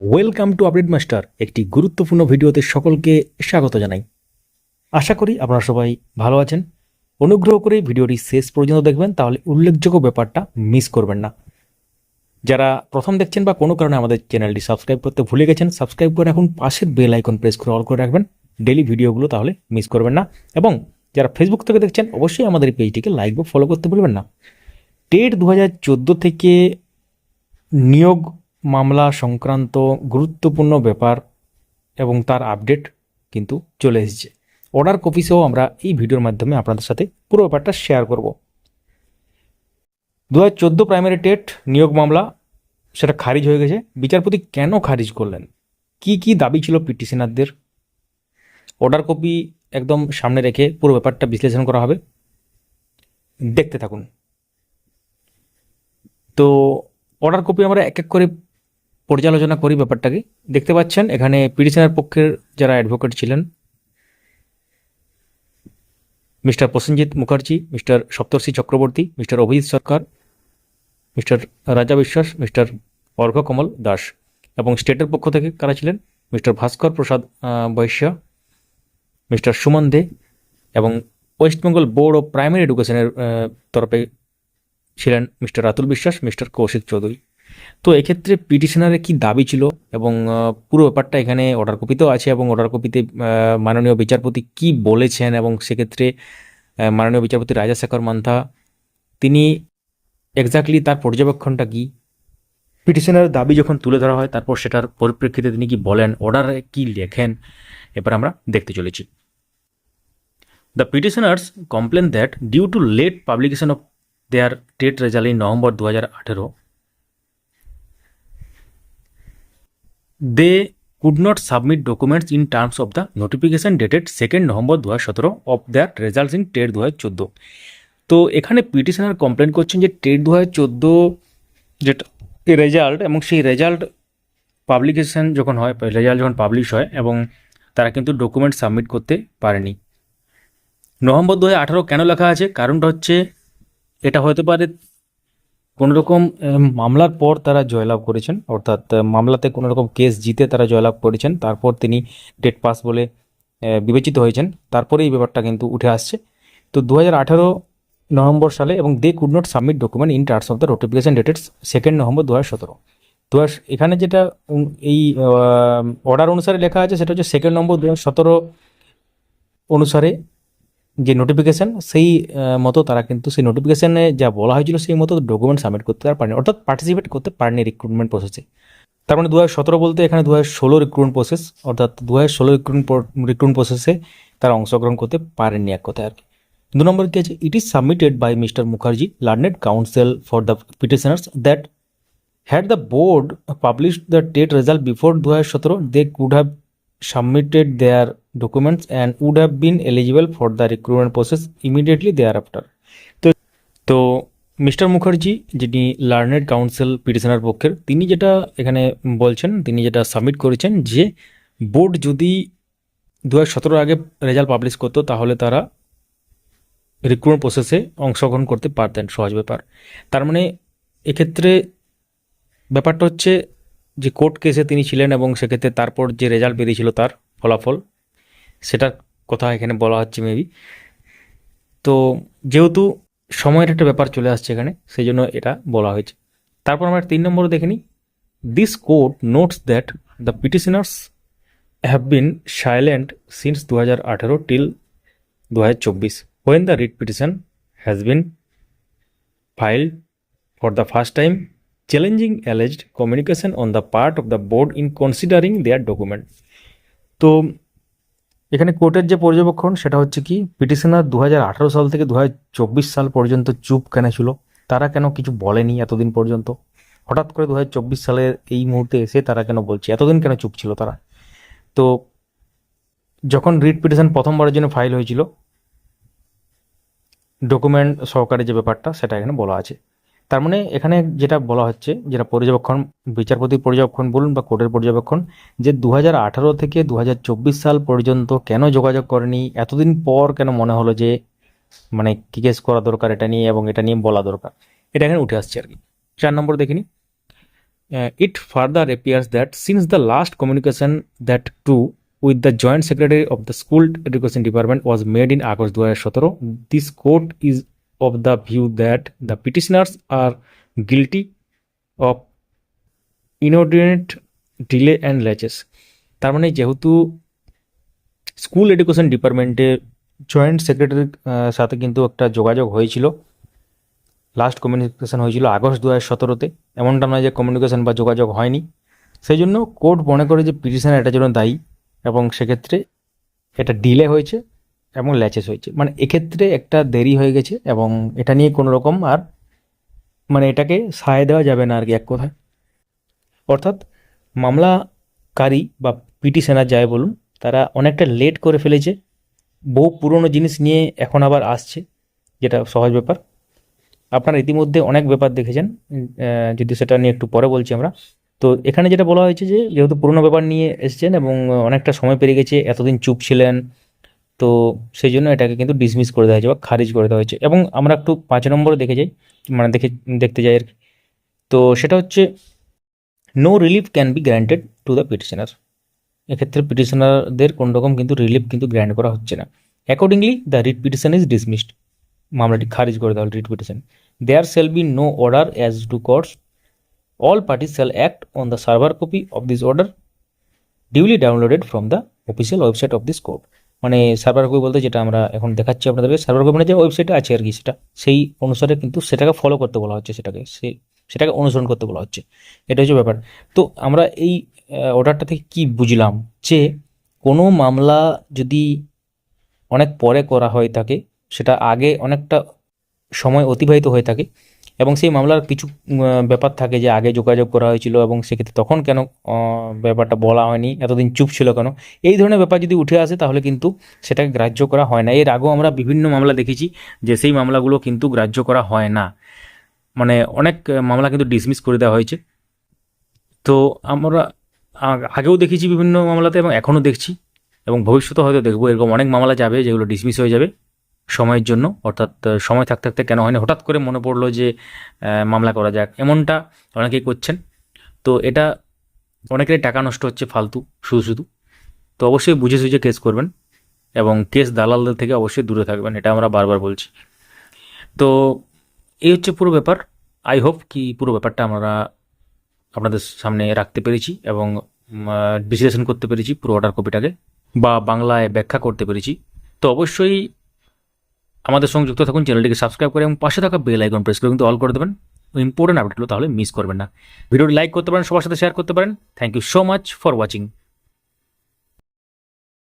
Welcome to update master একটি গুরুত্বপূর্ণ ভিডিওতে সকলকে স্বাগত জানাই। আশা করি আপনারা সবাই ভালো আছেন। অনুগ্রহ করে ভিডিওটি শেষ পর্যন্ত দেখবেন, তাহলে উল্লেখযোগ্য ব্যাপারটা মিস করবেন না। যারা প্রথম দেখছেন বা কোনো কারণে আমাদের চ্যানেলটি সাবস্ক্রাইব করতে ভুলে গেছেন, সাবস্ক্রাইব করে এখন পাশের বেল আইকন প্রেস করে অল করে রাখবেন। ডেলি ভিডিওগুলো তাহলে মিস করবেন না। এবং যারা ফেসবুক থেকে দেখছেন, অবশ্যই আমাদের এই পেজটিকে লাইক বা ফলো করতে ভুলবেন না। টেট দু হাজার চোদ্দ থেকে নিয়োগ মামলা সংক্রান্ত গুরুত্বপূর্ণ ব্যাপার এবং তার আপডেট কিন্তু চলে এসেছে। অর্ডার কপি সহ আমরা এই ভিডিওর মাধ্যমে আপনাদের সাথে পুরো ব্যাপারটা শেয়ার করব। দু হাজার চোদ্দ প্রাইমারি টেট নিয়োগ মামলা, সেটা খারিজ হয়ে গেছে। বিচারপতি কেন খারিজ করলেন? কি কি দাবি ছিল পিটিশনারদের? অর্ডার কপি একদম সামনে রেখে পুরো ব্যাপারটা বিশ্লেষণ করা হবে। দেখতে থাকুন। তো অর্ডার কপি আমরা এক এক করে পর্যালোচনা করি ব্যাপারটাকে। দেখতে পাচ্ছেন, এখানে পিটিশনের পক্ষের যারা অ্যাডভোকেট ছিলেন, mister Prosenjit Mukherjee, mister Saptarshi Chakraborty, mister Abhijit Sarkar, mister Raja Biswas, mister অর্ঘ কমল দাস এবং স্টেটের পক্ষ থেকে কারা ছিলেন? মিস্টার ভাস্কর প্রসাদ বৈশ্য, মিস্টার সুমন দে এবং ওয়েস্টবেঙ্গল বোর্ড অফ প্রাইমারি এডুকেশনের তরফে ছিলেন মিস্টার রাতুল বিশ্বাস, মিস্টার কৌশিক চৌধুরী। তো এক্ষেত্রে পিটিশনারের কি দাবি ছিল? এবং পুরো ব্যাপারটা এখানে অর্ডার কপিতেও আছে এবং অর্ডার কপিতে মাননীয় বিচারপতি কি বলেছেন? এবং সেক্ষেত্রে মাননীয় বিচারপতি রাজাশেখর মান্থা, তিনি এক্স্যাক্টলি তার পর্যবেক্ষণটা কি? পিটিশনারের দাবি যখন তুলে ধরা হয়, তারপর সেটার পরিপ্রেক্ষিতে তিনি কি বলেন? অর্ডারে কি লেখেন? এবার আমরা দেখতে চলেছি। The petitioners complain that due to late publication of their TET result in November দু হাজার আঠেরো they could not submit documents in terms of the notification dated second November দু হাজার সতেরো of their results in TET দু হাজার চোদ্দ তো এখানে পিটিশনার কমপ্লেন করছেন যে টেট দু হাজার চোদ্দ যেটা রেজাল্ট এবং সেই রেজাল্ট পাবলিকেশন যখন হয় রেজাল্ট যখন পাবলিশ হয় এবং তারা কিন্তু ডকুমেন্ট সাবমিট করতে পারেনি। নভেম্বর দু হাজার আঠারো কেন লেখা আছে? কারণটা হচ্ছে এটা হতে পারে কোনো রকম মামলার পর তারা জয়লাভ করেছেন, অর্থাৎ মামলাতে কোনো রকম কেস জিতে তারা জয়লাভ করেছেন, তারপর তিনি ডেট পাস বলে বিবেচিত হয়েছেন তারপরে এই ব্যাপারটা কিন্তু উঠে আসছে। তো দু হাজার আঠারো নভেম্বর সালে এবং they could not submit document in terms of the notification dated second November দু হাজার সতেরো দু এখানে যেটা এই অর্ডার অনুসারে লেখা আছে, সেটা হচ্ছে সেকেন্ড নম্বর দু হাজার সতেরো অনুসারে যে নোটিফিকেশান সেই মতো তারা কিন্তু সেই নোটিফিকেশানে যা বলা হয়েছিল সেই মতো ডকুমেন্ট সাবমিট করতে আর পারেনি অর্থাৎ পার্টিসিপেট করতে পারেনি রিক্রুটমেন্ট প্রসেসে তার মানে দু হাজার সতেরো বলতে এখানে দু হাজার ষোলো রিক্রুটমেন্ট প্রসেস অর্থাৎ দু হাজার ষোলো রিক্রুটমেন্ট রিক্রুটমেন্ট প্রসেসে তারা অংশগ্রহণ করতে পারেননি এক কথায় আর কি। দু নম্বর কি আছে? It is submitted by mister Mukherjee learned council for the petitioners that had the board the the published result TET result before 2017, they could have submitted their documents and would have been eligible for the recruitment process immediately thereafter. তো তো mister Mukherjee যিনি learned council petitioner পক্ষের, তিনি যেটা এখানে বলছেন, তিনি যেটা সাবমিট করেছেন যে বোর্ড যদি দু সতেরো আগে রেজাল্ট পাবলিশ করতো, তাহলে তারা রিক্রুটমেন্ট প্রসেসে অংশগ্রহণ করতে পারতেন, সহজ ব্যাপার তার মানে এক্ষেত্রে ব্যাপারটা হচ্ছে যে কোর্ট কেসে তিনি ছিলেন এবং সেক্ষেত্রে তারপর যে রেজাল্ট বেরিয়েছিল তার ফলাফল সেটার কথা এখানে বলা হচ্ছে মেবি তো যেহেতু সময়ের একটা ব্যাপার চলে আসছে এখানে, সেই জন্য এটা বলা হয়েছে। তারপর আমরা তিন নম্বরে দেখে নিই। This court notes that the petitioners have been silent since দু হাজার আঠেরো টিল দু হাজার চব্বিশ when the writ petition has been filed for the first time, challenging alleged communication on the part of the board in considering their document তো এখানে কোর্টের যে পর্যবেক্ষণ, সেটা হচ্ছে কি, পিটিশনার দু হাজার আঠারো সাল থেকে দুহাজার চব্বিশ সাল পর্যন্ত চুপ কেন ছিল? তারা কেন কিছু বলেনি এতদিন পর্যন্ত? হঠাৎ করে দু হাজার চব্বিশ সালের এই মুহূর্তে এসে তারা কেন বলছে? এতদিন কেন চুপ ছিল তারা? তো যখন রিট পিটিশন প্রথমবারের জন্য ফাইল হয়েছিল, ডকুমেন্ট সহকারে যে ব্যাপারটা, সেটা এখানে বলা আছে। তার মানে এখানে যেটা বলা হচ্ছে যেটা পর্যবেক্ষণ বিচারপতির পর্যবেক্ষণ বলুন বা কোর্টের পর্যবেক্ষণ যে দু হাজার আঠারো থেকে দু হাজার চব্বিশ সাল পর্যন্ত কেন যোগাযোগ করেনি এতদিন পর কেন মনে হলো যে মানে কি কেস করা দরকার এটা নিয়ে এবং এটা নিয়ে বলা দরকার? এটা এখানে উঠে আসছে আর কি। চার নম্বর দেখিনি it further it that since the last the that to with the joint secretary of the school education department education department was made in August 2017, this court is of the view that the petitioners are guilty of inordinate delay and laches. তার মানে যেহেতু school education ডিপার্টমেন্টের joint সেক্রেটারির সাথে কিন্তু একটা যোগাযোগ হয়েছিল। লাস্ট কমিউনিকেশন হয়েছিল আগস্ট দু হাজার সতেরোতে। এমনটা নয় যে কমিউনিকেশন বা যোগাযোগ হয়নি। সেই জন্য কোর্ট মনে করে যে পিটিশন এটার জন্য দায়ী এবং সেক্ষেত্রে এটা ডিলে হয়েছে। এবং ল্যাচেস হয়েছে। মানে এক্ষেত্রে একটা দেরি হয়ে গেছে এবং এটা নিয়ে কোনো রকম আর মানে এটাকে সায় দেওয়া যাবে না আর কি এক কথায়। অর্থাৎ মামলাকারী বা পিটিশনার যায় বলুন, তারা অনেকটা লেট করে ফেলেছে। বহু পুরনো জিনিস নিয়ে এখন আবার আসছে, যেটা সহজ ব্যাপার। আপনারা ইতিমধ্যে অনেক ব্যাপার দেখেছেন যদি সেটা নিয়ে একটু পরে বলছি আমরা। তো এখানে যেটা বলা হয়েছে যে, যেহেতু পুরনো ব্যাপার নিয়ে এসেছেন এবং অনেকটা সময় পেরিয়ে গেছে, এতদিন চুপ ছিলেন তো সেই জন্য এটাকে কিন্তু ডিসমিস করে দেওয়া হয়েছে বা খারিজ করে দেওয়া হয়েছে। এবং আমরা একটু পাঁচ নম্বরে দেখে যাই মানে দেখে, দেখতে যাই আর কি। তো সেটা হচ্ছে no relief can be granted to the petitioner এক্ষেত্রে পিটিশনারদের কোনো রকম কিন্তু রিলিফ কিন্তু গ্র্যান্ট করা হচ্ছে না। Accordingly the writ petition is dismissed মামলাটি খারিজ করে দেওয়া হল writ petition there shall be no order as to costs all parties shall act on the server copy of this order duly downloaded from the official website of this court. মানে server copy বলতে যেটা আমরা এখন দেখাচ্ছি আপনাদেরকে server copy মানে যে ওয়েবসাইটে আছে আর কি, সেটা, সেই অনুসারে কিন্তু সেটাকে ফলো করতে বলা হচ্ছে সেটাকে সেই সেটাকে অনুসরণ করতে বলা হচ্ছে। এটা হচ্ছে ব্যাপার। তো আমরা এই অর্ডারটা থেকে কি বুঝলাম? যে কোনো মামলা যদি অনেক পরে করা হয় থাকে সেটা আগে অনেকটা সময় অতিবাহিত হয়ে থাকে এবং সেই মামলার কিছু ব্যাপার থাকে যে আগে যোগাযোগ করা হয়েছিল এবং সেক্ষেত্রে তখন কেন ব্যাপারটা বলা হয়নি, এতদিন চুপ ছিল কেন? এই ধরনের ব্যাপার যদি উঠে আসে তাহলে কিন্তু সেটাকে গ্রাহ্য করা হয় না। এর আগেও আমরা বিভিন্ন মামলা দেখেছি যে সেই মামলাগুলো কিন্তু গ্রাহ্য করা হয় না। মানে অনেক মামলা কিন্তু ডিসমিস করে দেওয়া হয়েছে। তো আমরা আগেও দেখেছি বিভিন্ন মামলাতে এবং এখনও দেখছি এবং ভবিষ্যতে হয়তো দেখব। এরকম অনেক মামলা যাবে যেগুলো ডিসমিস হয়ে যাবে। সময়ের জন্য, অর্থাৎ সময় থাকতে থাকতে কেন হয়নি? হঠাৎ করে মনে পড়ল যে মামলা করা যাক। এমনটা অনেকেই করছেন। তো এটা অনেকেরই টাকা নষ্ট হচ্ছে ফালতু, শুধু শুধু। তো অবশ্যই বুঝে সুঝে কেস করবেন এবং কেস দালালদের থেকে অবশ্যই দূরে থাকবেন, এটা আমরা বারবার বলছি। তো এই হচ্ছে পুরো ব্যাপার। আই হোপ কি পুরো ব্যাপারটা আমরা আপনাদের সামনে রাখতে পেরেছি এবং বিশ্লেষণ করতে পেরেছি পুরো অর্ডার কপিটাকে বা বাংলায় ব্যাখ্যা করতে পেরেছি। তো অবশ্যই আমাদের সঙ্গে যুক্ত থাকুন, চ্যানেলটিকে সাবস্ক্রাইব করে এবং পাশে থাকা বেল আইকন প্রেস করে কিন্তু অল করে দেবেন। ইম্পর্টেন্ট আপডেটগুলো তাহলে মিস করবেন না। ভিডিওটি লাইক করতে পারেন, সবার সাথে শেয়ার করতে পারেন। Thank you so much for watching.